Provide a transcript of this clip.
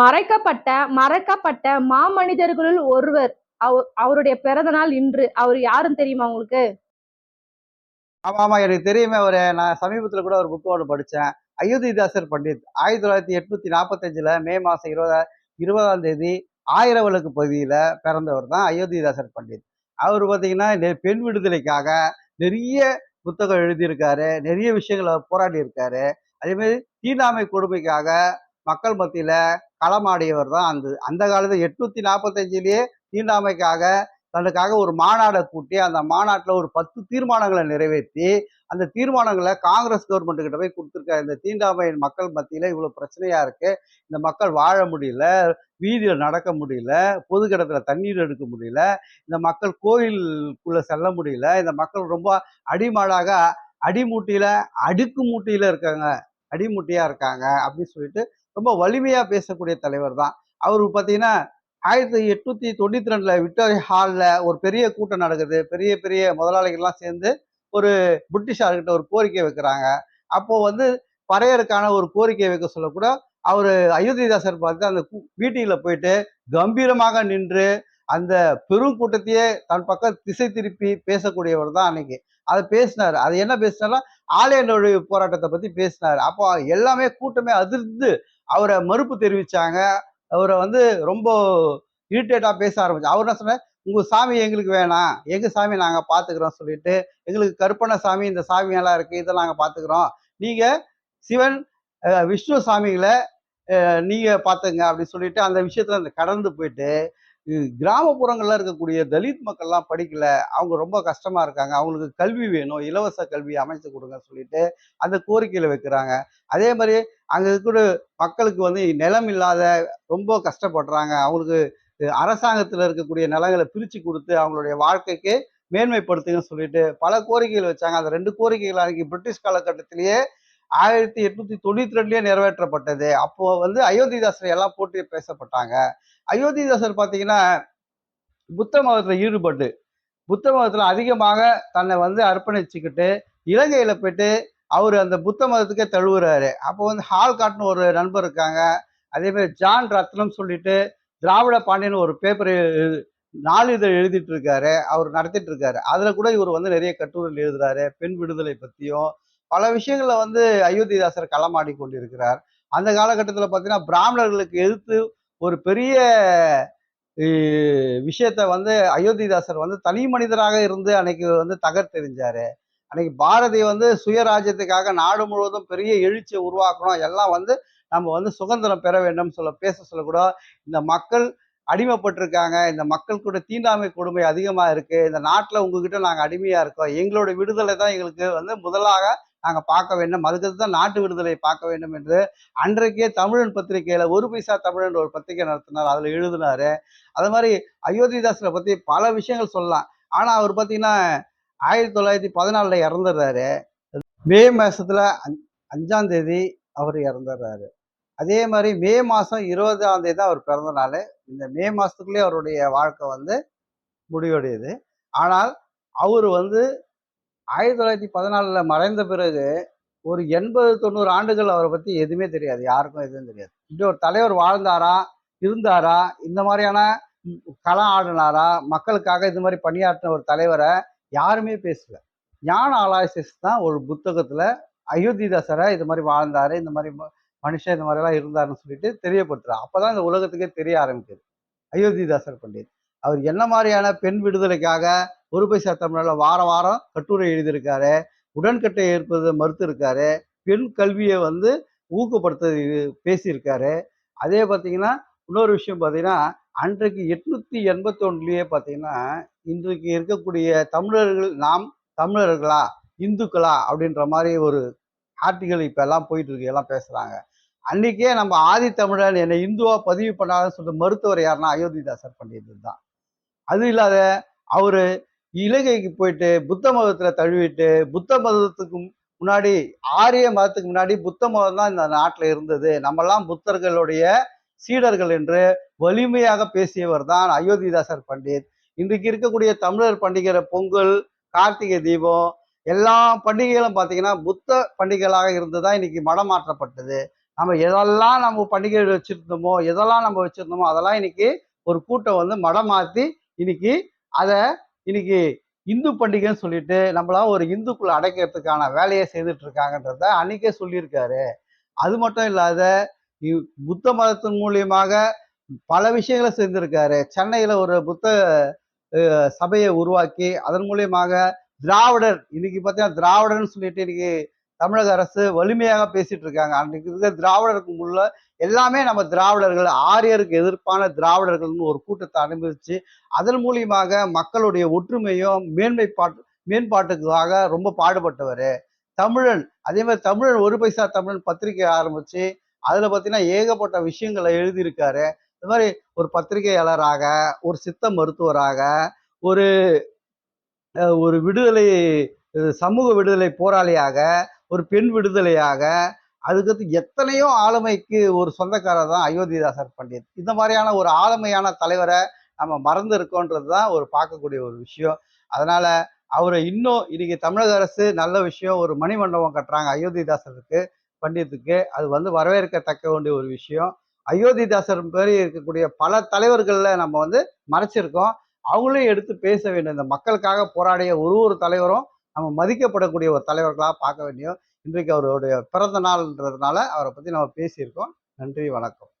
மறைக்கப்பட்ட மறக்கப்பட்ட மாமனிதர்களுள் ஒருவர் அவர் அவருடைய பிறந்த நாள் இன்று. அவர் யாருன்னு தெரியுமா உங்களுக்கு? ஆமா ஆமா எனக்கு தெரியுமே. ஒரு நான் சமீபத்துல கூட ஒரு புக் ஒன்று படித்தேன் அயோத்திதாசர் பண்டித் ஆயிரத்தி தொள்ளாயிரத்தி எட்நூத்தி நாற்பத்தஞ்சுல மே மாசம் இருபதா இருபதாம் தேதி ஆயிரவலுக்கு பகுதியில பிறந்தவர் தான் அயோத்திதாசர் பண்டித். அவர் பார்த்தீங்கன்னா பெண் விடுதலைக்காக நிறைய புத்தகம் எழுதியிருக்காரு. நிறைய விஷயங்களை போராடி இருக்காரு அதே மாதிரி தீண்டாமை கொடுமைக்காக மக்கள் மத்தியில களமாடியவர் தான் அந்த அந்த காலத்துல எட்நூத்தி நாற்பத்தஞ்சிலேயே தீண்டாமைக்காக தனக்காக ஒரு மாநாடை கூட்டி அந்த மாநாட்டில் ஒரு பத்து தீர்மானங்களை நிறைவேற்றி அந்த தீர்மானங்களை காங்கிரஸ் கவர்மெண்ட் கிட்ட போய் கொடுத்துருக்காரு. இந்த தீண்டாமை மக்கள் மத்தியில் இவ்வளோ பிரச்சனையா இருக்கு. இந்த மக்கள் வாழ முடியல வீதியில் நடக்க முடியல பொது கிடத்துல தண்ணீர் எடுக்க முடியல இந்த மக்கள் கோயிலுக்குள்ளே செல்ல முடியல இந்த மக்கள் ரொம்ப அடிமாடாக அடிமூட்டியில் அடுக்கு மூட்டியில் இருக்காங்க அடிமூட்டியாக இருக்காங்க அப்படின்னு சொல்லிட்டு ரொம்ப வலிமையா பேசக்கூடிய தலைவர் தான் அவர் பார்த்தீங்கன்னா ஆயிரத்தி எட்நூத்தி தொண்ணூத்தி ரெண்டுல விக்டோரியா ஹாலில் ஒரு பெரிய கூட்டம் நடக்குது. பெரிய பெரிய முதலாளிகள்லாம் சேர்ந்து ஒரு பிரிட்டிஷார்கிட்ட ஒரு கோரிக்கை வைக்கிறாங்க. அப்போ வந்து பறையருக்கான ஒரு கோரிக்கை வைக்க சொல்லக்கூட அவர் அயோத்திதாசர் பார்த்து அந்த மீட்டிங்கில் போயிட்டு கம்பீரமாக நின்று அந்த பெரும் கூட்டத்தையே தன் பக்கம் திசை திருப்பி பேசக்கூடியவர் தான் அன்னைக்கு. அதை பேசினார். அது என்ன பேசினாரா ஆலய நுழைவு போராட்டத்தை பற்றி பேசினார். அப்போ எல்லாமே கூட்டமே அதிர்ந்து அவரை மறுப்பு தெரிவிச்சாங்க. அவரை வந்து ரொம்ப இரிட்டேட்டாக பேச ஆரம்பிச்சு அவர் என்ன சொன்னார்? உங்கள் சாமி எங்களுக்கு வேணாம். எங்கள் சாமி நாங்கள் பார்த்துக்குறோம் சொல்லிட்டு எங்களுக்கு கற்பனை சாமி இந்த சாமியெல்லாம் இருக்குது இதை நாங்கள் பார்த்துக்குறோம் நீங்கள் சிவன் விஷ்ணு சாமிகளை நீங்கள் பார்த்துங்க அப்படின்னு சொல்லிட்டு அந்த விஷயத்தில் அந்த கடந்து போயிட்டு கிராமப்புறங்களில் இருக்கக்கூடிய தலித் மக்கள்லாம் படிக்கல. அவங்க ரொம்ப கஷ்டமா இருக்காங்க. அவங்களுக்கு கல்வி வேணும். இலவச கல்வி அமைச்சு கொடுங்க சொல்லிட்டு அந்த கோரிக்கையில வைக்கிறாங்க. அதே மாதிரி அங்க இருக்கிற மக்களுக்கு வந்து நிலம் இல்லாத ரொம்ப கஷ்டப்படுறாங்க. அவங்களுக்கு அரசாங்கத்தில் அரசாங்கத்துல இருக்கக்கூடிய நிலங்களை பிரிச்சு கொடுத்து அவங்களுடைய வாழ்க்கைக்கு மேன்மைப்படுத்துங்கன்னு சொல்லிட்டு பல கோரிக்கைகள் வச்சாங்க. அந்த ரெண்டு கோரிக்கைகள் அன்னைக்கு பிரிட்டிஷ் காலகட்டத்திலேயே ஆயிரத்தி எட்நூத்தி தொண்ணூத்தி ரெண்டுலயே நிறைவேற்றப்பட்டது. அப்போ வந்து அயோத்திதாசரை எல்லாம் போட்டு பேசப்பட்டாங்க. அயோத்திதாசர் பார்த்தீங்கன்னா புத்த மதத்துல ஈடுபட்டு புத்த மதத்துல அதிகமாக தன்னை வந்து அர்ப்பணிச்சுக்கிட்டு இலங்கையில போயிட்டு அவர் அந்த புத்த மதத்துக்கே தழுவுறாரு. அப்போ வந்து ஹால்காட்னு ஒரு நண்பர் இருக்காங்க. அதே மாதிரி ஜான் ரத்னம் சொல்லிட்டு திராவிட பாண்டியன் ஒரு பேப்பர் நாளிதழ் எழுதிட்டு இருக்காரு. அவர் நடத்திட்டு இருக்காரு. அதுல கூட இவர் வந்து நிறைய கட்டுரைகள் எழுதுறாரு. பெண் விடுதலை பத்தியும் பல விஷயங்கள்ல வந்து அயோத்திதாசர் களமாடி கொண்டிருக்கிறார். அந்த காலகட்டத்தில் பார்த்தீங்கன்னா பிராமணர்களுக்கு எதிர்த்து ஒரு பெரிய விஷயத்தை விஷயத்த வந்து அயோத்திதாசர் வந்து தனி மனிதராக இருந்து அன்னைக்கு வந்து தகர்த்தெறிஞ்சாரு அன்னைக்கு பாரதி வந்து சுயராஜ்யத்துக்காக நாடு முழுவதும் பெரிய எழுச்சியை உருவாக்கணும். எல்லாம் வந்து நம்ம வந்து சுதந்திரம் பெற வேண்டும் சொல்ல பேச சொல்லக்கூட இந்த மக்கள் அடிமைப்பட்டிருக்காங்க. இந்த மக்கள் கூட தீண்டாமை கொடுமை அதிகமாக இருக்குது இந்த நாட்டில் உங்ககிட்ட நாங்கள் அடிமையாக இருக்கோம். எங்களோட விடுதலை தான் எங்களுக்கு வந்து முதலாக நாங்கள் பார்க்க வேண்டும். அதுக்கு தான் நாட்டு விடுதலை பார்க்க வேண்டும் என்று அன்றைக்கே தமிழன் பத்திரிகையில் ஒரு பைசா தமிழன் ஒரு பத்திரிகை நடத்தினார் அதில் எழுதினாரு. அது மாதிரி அயோத்திதாசரை பற்றி பல விஷயங்கள் சொல்லலாம். ஆனால் அவர் பார்த்தீங்கன்னா ஆயிரத்தி தொள்ளாயிரத்தி பதினாலில் இறந்துடுறாரு. மே மாதத்தில் அஞ்- அஞ்சாம் தேதி அவர் இறந்துடுறாரு. அதே மாதிரி மே மாதம் இருபதாம் தேதி தான் அவர் பிறந்த நாள். இந்த மே மாதத்துக்குள்ளேயே அவருடைய வாழ்க்கை வந்து முடிவடையுது. ஆனால் அவர் வந்து ஆயிரத்தி தொள்ளாயிரத்தி பதினாலுல மறைந்த பிறகு ஒரு எண்பது தொண்ணூறு ஆண்டுகள் அவரை பத்தி எதுவுமே தெரியாது. யாருக்கும் எதுவும் தெரியாது. இப்படி ஒரு தலைவர் வாழ்ந்தாரா? இருந்தாரா? இந்த மாதிரியான களம் ஆடினாரா? மக்களுக்காக இந்த மாதிரி பணியாற்றின ஒரு தலைவரை யாருமே பேசல. ஞான ஆலாய்சிஸ் தான் ஒரு புத்தகத்துல அயோத்திதாசரை இது மாதிரி வாழ்ந்தாரு இந்த மாதிரி ம- மனுஷன் இந்த மாதிரிலாம் இருந்தாருன்னு சொல்லிட்டு தெரியப்படுத்துறாரு. அப்பதான் இந்த உலகத்துக்கே தெரிய ஆரம்பிக்குது. அயோத்திதாசர் பண்டிட் அவர் என்ன மாதிரியான பெண் விடுதலைக்காக ஒரு பைசா தமிழில் வார வாரம் கட்டுரை எழுதியிருக்காரு. உடன்கட்டை ஏற்பது மறுத்து இருக்காரு பெண் கல்வியை வந்து ஊக்கப்படுத்த பேசியிருக்காரு. அதே பார்த்தீங்கன்னா இன்னொரு விஷயம் பார்த்தீங்கன்னா அன்றைக்கு எட்நூற்றி எண்பத்தி பார்த்தீங்கன்னா இன்றைக்கு இருக்கக்கூடிய தமிழர்கள் நாம் தமிழர்களா இந்துக்களா அப்படின்ற மாதிரி ஒரு ஆர்டிகல் இப்போ எல்லாம் போயிட்டு இருக்கு எல்லாம் பேசுகிறாங்க அன்றைக்கே நம்ம ஆதி தமிழன் என்னை இந்துவா பதிவு பண்ணாதுன்னு சொல்லிட்டு மருத்துவர் யாருன்னா அயோத்திதாசர் பண்டிதர் தான். அது இல்லாத அவர் இலங்கைக்கு போயிட்டு புத்த மதத்தில் தழுவிட்டு புத்த மதத்துக்கு முன்னாடி ஆரிய மதத்துக்கு முன்னாடி புத்த மதம் தான் இந்த நாட்டில் இருந்தது. நம்மெல்லாம் புத்தர்களுடைய சீடர்கள் என்று வலிமையாக பேசியவர் தான் அயோத்திதாசர் பண்டித். இன்றைக்கு இருக்கக்கூடிய தமிழர் பண்டிகை பொங்கல் கார்த்திகை தீபம் எல்லா பண்டிகைகளும் பார்த்தீங்கன்னா புத்த பண்டிகைகளாக இருந்ததா இன்னைக்கு மடம் மாற்றப்பட்டது. நம்ம எதெல்லாம் நம்ம பண்டிகைகள் வச்சுருந்தோமோ எதெல்லாம் நம்ம வச்சுருந்தோமோ அதெல்லாம் இன்னைக்கு ஒரு கூட்டம் வந்து மடம் மாற்றி இன்னைக்கு அதை இன்னைக்கு இந்து பண்டிகைன்னு சொல்லிட்டு நம்மளா ஒரு இந்துக்குள்ள அடைக்கிறதுக்கான வேலையை செய்துட்டு இருக்காங்கன்றத அன்னைக்கே சொல்லியிருக்காரு. அது மட்டும் இல்லாத இ- புத்த மதத்தின் மூலியமாக பல விஷயங்களை செஞ்சிருக்காரு சென்னையில ஒரு புத்த சபையை உருவாக்கி அதன் மூலியமாக திராவிடர் இன்னைக்கு பார்த்தீங்கன்னா திராவிடர்னு சொல்லிட்டு இன்னைக்கு தமிழக அரசு வலிமையாக பேசிட்டு இருக்காங்க. அன்றைக்கு இருக்கிற திராவிடருக்கு முள்ள எல்லாமே நம்ம திராவிடர்கள் ஆரியருக்கு எதிர்ப்பான திராவிடர்கள்னு ஒரு கூட்டத்தை அனுபவிச்சு அதன் மூலியமாக மக்களுடைய ஒற்றுமையும் மேன்மைப்பாட்டு மேம்பாட்டுக்காக ரொம்ப பாடுபட்டவர். தமிழன் அதே மாதிரி தமிழன் ஒரு பைசா தமிழன் பத்திரிகை ஆரம்பிச்சு அதில் பார்த்தீங்கன்னா ஏகப்பட்ட விஷயங்களை எழுதியிருக்காரு. இந்த மாதிரி ஒரு பத்திரிகையாளராக ஒரு சித்த மருத்துவராக ஒரு ஒரு விடுதலை சமூக விடுதலை போராளியாக ஒரு பெண் விடுதலையாக அதுக்கடுத்து எத்தனையோ ஆளுமைக்கு ஒரு சொந்தக்காரர் தான் அயோத்திதாசர் பண்டிட் இந்த மாதிரியான ஒரு ஆளுமையான தலைவரை நம்ம மறந்து இருக்கோன்றது தான் ஒரு பார்க்கக்கூடிய ஒரு விஷயம். அதனால அவரை இன்னும் இன்னைக்கு தமிழக அரசு நல்ல விஷயம் ஒரு மணிமண்டபம் கட்டுறாங்க அயோத்திதாசருக்கு பண்டித்துக்கு அது வந்து வரவேற்கத்தக்க வேண்டிய ஒரு விஷயம். அயோத்திதாசர் மாதிரி இருக்கக்கூடிய பல தலைவர்களில் நம்ம வந்து மறைச்சிருக்கோம். அவங்களையும் எடுத்து பேச வேண்டும். இந்த மக்களுக்காக போராடிய ஒரு ஒரு தலைவரும் நம்ம மதிக்கப்படக்கூடிய ஒரு தலைவர்களாக பார்க்க வேண்டியும் இன்றைக்கு அவருடைய பிறந்த நாள்ன்றதுனால அவரை பற்றி நம்ம பேசியிருக்கோம். நன்றி வணக்கம்.